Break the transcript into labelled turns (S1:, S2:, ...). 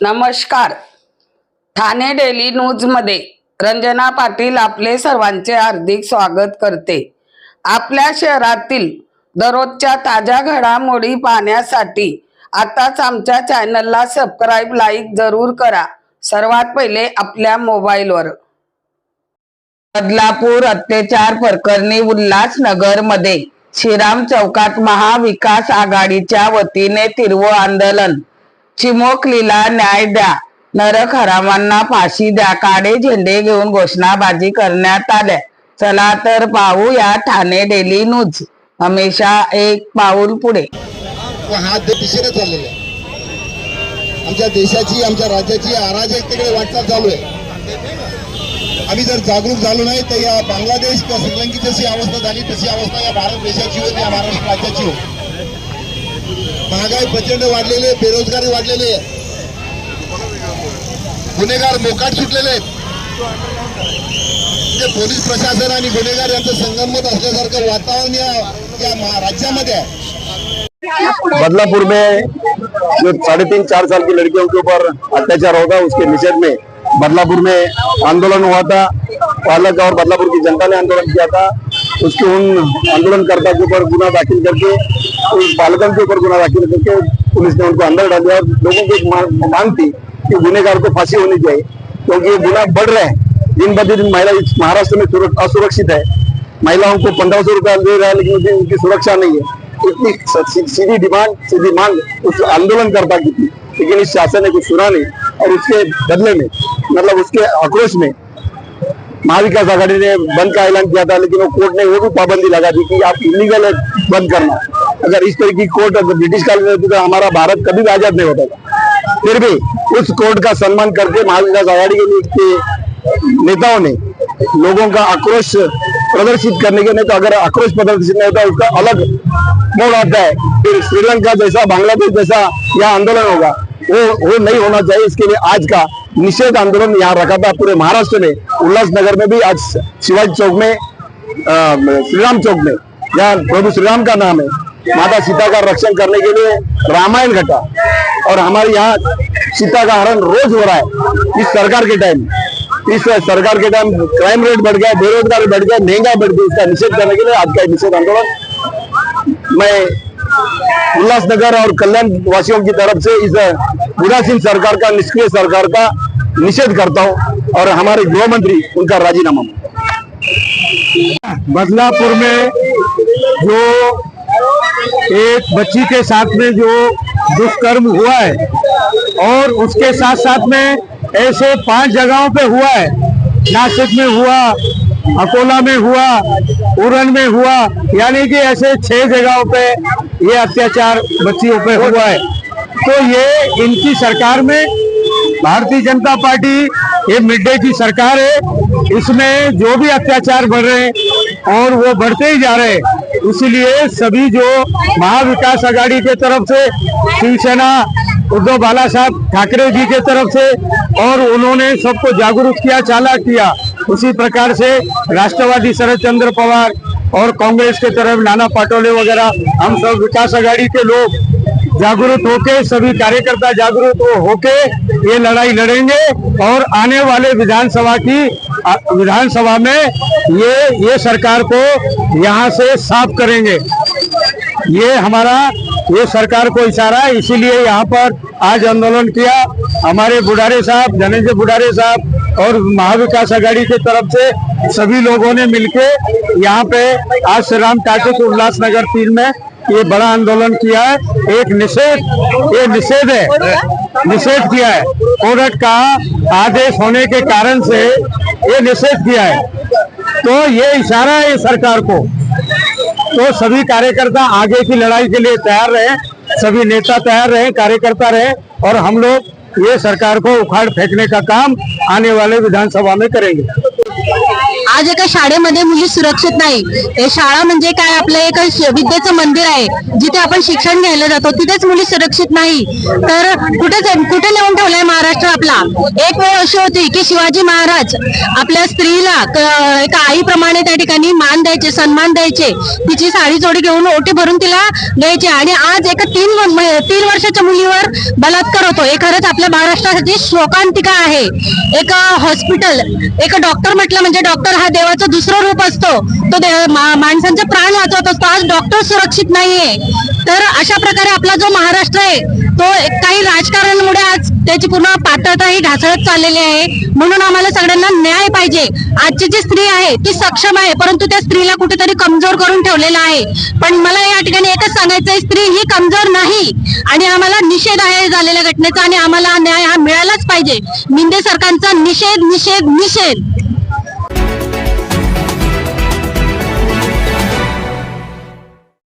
S1: नमस्कार. ठाणे डेली न्यूजमध्ये रंजना पाटील आपले सर्वांचे हार्दिक स्वागत करते. आपल्या शहरातील दररोजच्या ताज्या घडामोडी पाहण्यासाठी आताच आमच्या चॅनलला सबस्क्राईब लाईक जरूर करा. सर्वात पहिले आपल्या मोबाईलवर. बदलापूर अत्याचार प्रकरणी उल्हासनगरमध्ये श्रीराम चौकात महाविकास आघाडीच्या वतीने तीव्र आंदोलन चिमोकलीला न्याय द्या. नरक हरामांना फाशी द्या. काळे झेंडे घेऊन घोषणाबाजी करण्यात आल्या. चला तर पाहूया ठाणे डेली न्यूज. हमेशा एक पाऊल पुढे.
S2: हा दिशेने चाललेला आमच्या देशाची आमच्या राज्याची अराजकतेकडे वाटचाल चालू आहे. आम्ही जर जागरूक झालो नाही तर या बांगलादेश किंवा श्रीलंकेची जशी अवस्था झाली तशी अवस्था या भारत देशाची होईल या महाराष्ट्र राज्याची होईल. महागाई प्रचंड वाढलेली आहे बेरोजगारी वाढलेली आहे. गुन्हेगार मोकाट सुटलेले आहेत. म्हणजे पोलीस प्रशासन आणि गुन्हेगार यांचं संगमत असल्यासारखं वातावरण या राज्यामध्ये आहे.
S3: बदलापुर में जो साढ़े तीन चार साल की लड़कियों के ऊपर अत्याचार होता उसके निषेध में बदलापुर में आंदोलन हुआ था। पालक और बदलापुर की जनता ने आंदोलन किया था। उसके उन आंदोलनकर्ता के ऊपर गुना दाखिल करके, उस बालकों के ऊपर गुना दाखिल करके पुलिस ने उनको अंदर डाल दिया और लोगों की एक मांग थी कि गुनेगार को फांसी होनी चाहिए, क्योंकि ये गुना बढ़ रहे हैं। दिन ब दिन महिला महाराष्ट्र में असुरक्षित है। महिलाओं को पंद्रह सौ रुपया दे रहा है, लेकिन उनकी सुरक्षा नहीं है। इतनी सीधी डिमांड, सीधी मांग उस आंदोलनकर्ता की थी, लेकिन इस शासन ने कुछ सुना नहीं। और उसके बदले में मतलब उसके आक्रोश में महाविकास आघाड़ी ने बंद का ऐलान किया था लेकिन वो कोर्ट ने वो भी पाबंदी लगा दी कि आप इलीगल है बंद करना। अगर इस तरह की कोर्ट अगर ब्रिटिश काल में होती तो हमारा भारत कभी भी आज़ाद नहीं होता था। फिर भी उस कोर्ट का सम्मान करके महाविकास आघाड़ी के, नेताओं ने लोगों का आक्रोश प्रदर्शित करने के नहीं तो अगर आक्रोश प्रदर्शित नहीं होता उसका अलग मोड़ आता है। फिर श्रीलंका जैसा बांग्लादेश जैसा यह आंदोलन होगा वो वो नहीं होना चाहिए। इसके लिए आज का निषेध आंदोलन यहाँ रखा था पूरे महाराष्ट्र में, उल्लासनगर में भी आज शिवाजी चौक में श्रीराम चौक में, यहाँ प्रभु श्रीराम का नाम है, माता सीता का रक्षण करने के लिए रामायण घटा और हमारे यहाँ सीता का हरण रोज हो रहा है इस सरकार के टाइम इस सरकार के टाइम क्राइम रेट बढ़ गया, बेरोजगारी बढ़ गया, महँगाई बढ़ गई, इसका निषेध करने के लिए आज का निषेध आंदोलन। मैं उल्लासनगर और कल्याण वासियों की तरफ़ से इस उदासीन सरकार का, निष्क्रिय सरकार का निषेध करता हूँ और हमारे गृह मंत्री उनका राजीनामा
S4: बदलापुर में जो एक बच्ची के साथ में जो दुष्कर्म हुआ है और उसके साथ साथ में ऐसे पाँच जगहों पे हुआ है। नासिक में हुआ, अकोला में हुआ उरन में हुआ, यानी कि ऐसे छह जगहों पे ये अत्याचार बच्चियों पे हुआ है। तो ये इनकी सरकार में भारतीय जनता पार्टी ये मिड डे की सरकार है। इसमें जो भी अत्याचार बढ़ रहे हैं और वो बढ़ते ही जा रहे हैं। इसलिए सभी जो महाविकास आघाड़ी के तरफ़ से, शिवसेना, उद्धव बाला साहब ठाकरे जी के तरफ़ से और उन्होंने सबको जागरूक किया चालाक किया। उसी प्रकार से राष्ट्रवादी शरद चंद्र पवार और कांग्रेस के तरफ़ नाना पाटोले वगैरह, हम सब विकास आघाड़ी के लोग जागरूक होके, सभी कार्यकर्ता जागरूक होके ये लड़ाई लड़ेंगे और आने वाले विधानसभा की विधानसभा में ये ये सरकार को यहाँ से साफ़ करेंगे। ये हमारा, ये सरकार को इशारा है, इसीलिए यहाँ पर आज आंदोलन किया। हमारे बुढ़ारे साहब, धनंजय बुढ़ारे साहब और महाविकास आघाड़ी के तरफ़ से सभी लोगों ने मिलके यहाँ पे आज श्री राम टाटू उल्लासनगर तीन में ये बड़ा आंदोलन किया है। एक निषेध, ये निषेध है। निषेध किया है। कोर्ट का आदेश होने के कारण से ये निषेध किया है। तो ये इशारा है सरकार को। तो सभी कार्यकर्ता आगे की लड़ाई के लिए तैयार रहे। सभी नेता तैयार रहे, कार्यकर्ता रहे और हम लोग ये सरकार को उखाड़ फेंकने का काम आने वाले विधानसभा में करेंगे।
S5: आज एका शाळेमध्ये मुली सुरक्षित नाही. शाळा म्हणजे काय? आपलं एक विद्येचं मंदिर आहे. जिथे आपण शिक्षण घ्यायला जातो तिथेच मुली सुरक्षित नाही. तर कुठे कुठे नेऊन आपला. एक वेळ अशी होती की शिवाजी महाराज आपल्या स्त्रीला एका आईप्रमाणे त्या ठिकाणी मान द्यायचे सन्मान द्यायचे. तिची साडी जोडी घेऊन ओटी भरून तिला द्यायचे. आणि आज एका तीन तीन वर्षाच्या मुलीवर बलात्कार होतो. हे खरंच आपल्या महाराष्ट्रासाठी शोकांतिका आहे. एक हॉस्पिटल एक डॉक्टर म्हटलं म्हणजे डॉक्टर हा देवाचं दुसरं रूप असतो. तो माणसांचा प्राण वाचवत असतो. आज डॉक्टर सुरक्षित नाहीये. तर अशा प्रकारे आपला जो महाराष्ट्र आहे तो एक काही राजकारणामुळे आज त्याची पूर्ण पात्रता ही ढासळत चाललेली आहे. म्हणून आम्हाला सगळ्यांना न्याय पाहिजे. आजची जी स्त्री आहे ती सक्षम आहे परंतु त्या स्त्रीला कुठेतरी कमजोर करून ठेवलेला आहे. पण मला या ठिकाणी एकच सांगायचं आहे स्त्री ही कमजोर नाही. आणि आम्हाला निषेध आहे झालेल्या घटनेचा आणि आम्हाला न्याय हा मिळालाच पाहिजे. मिंदे सरकारचा निषेध निषेध निषेध.